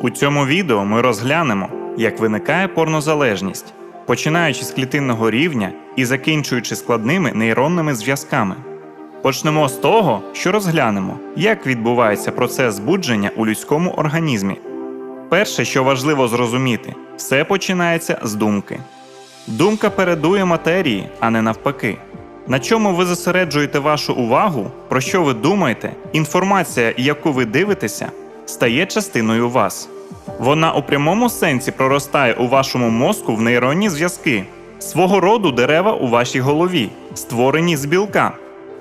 У цьому відео ми розглянемо, як виникає порнозалежність, починаючи з клітинного рівня і закінчуючи складними нейронними зв'язками. Почнемо з того, що розглянемо, як відбувається процес збудження у людському організмі. Перше, що важливо зрозуміти, все починається з думки. Думка передує матерії, а не навпаки. На чому ви зосереджуєте вашу увагу, про що ви думаєте, інформація, яку ви дивитеся, стає частиною вас. Вона у прямому сенсі проростає у вашому мозку в нейронні зв'язки, свого роду дерева у вашій голові, створені з білка.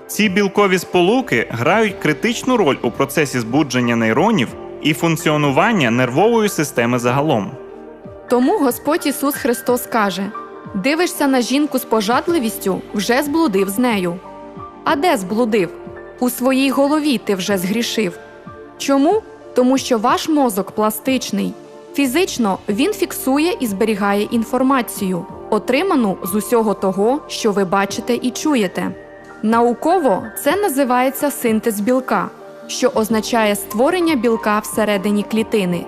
Ці білкові сполуки грають критичну роль у процесі збудження нейронів і функціонування нервової системи загалом. Тому Господь Ісус Христос каже: дивишся на жінку з пожадливістю, вже зблудив з нею. А де зблудив? У своїй голові ти вже згрішив. Чому? Тому що ваш мозок пластичний. Фізично він фіксує і зберігає інформацію, отриману з усього того, що ви бачите і чуєте. Науково це називається синтез білка, що означає створення білка всередині клітини.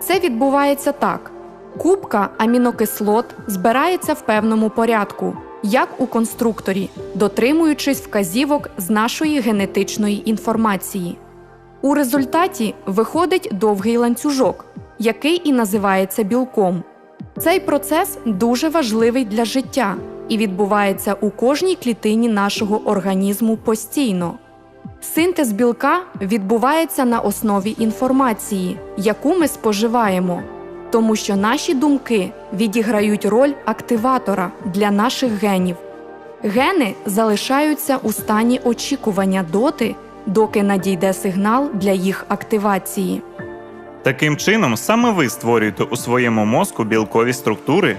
Це відбувається так: кубка амінокислот збирається в певному порядку, як у конструкторі, дотримуючись вказівок з нашої генетичної інформації. У результаті виходить довгий ланцюжок, який і називається білком. Цей процес дуже важливий для життя і відбувається у кожній клітині нашого організму постійно. Синтез білка відбувається на основі інформації, яку ми споживаємо, тому що наші думки відіграють роль активатора для наших генів. Гени залишаються у стані очікування доти, доки надійде сигнал для їх активації. Таким чином, саме ви створюєте у своєму мозку білкові структури,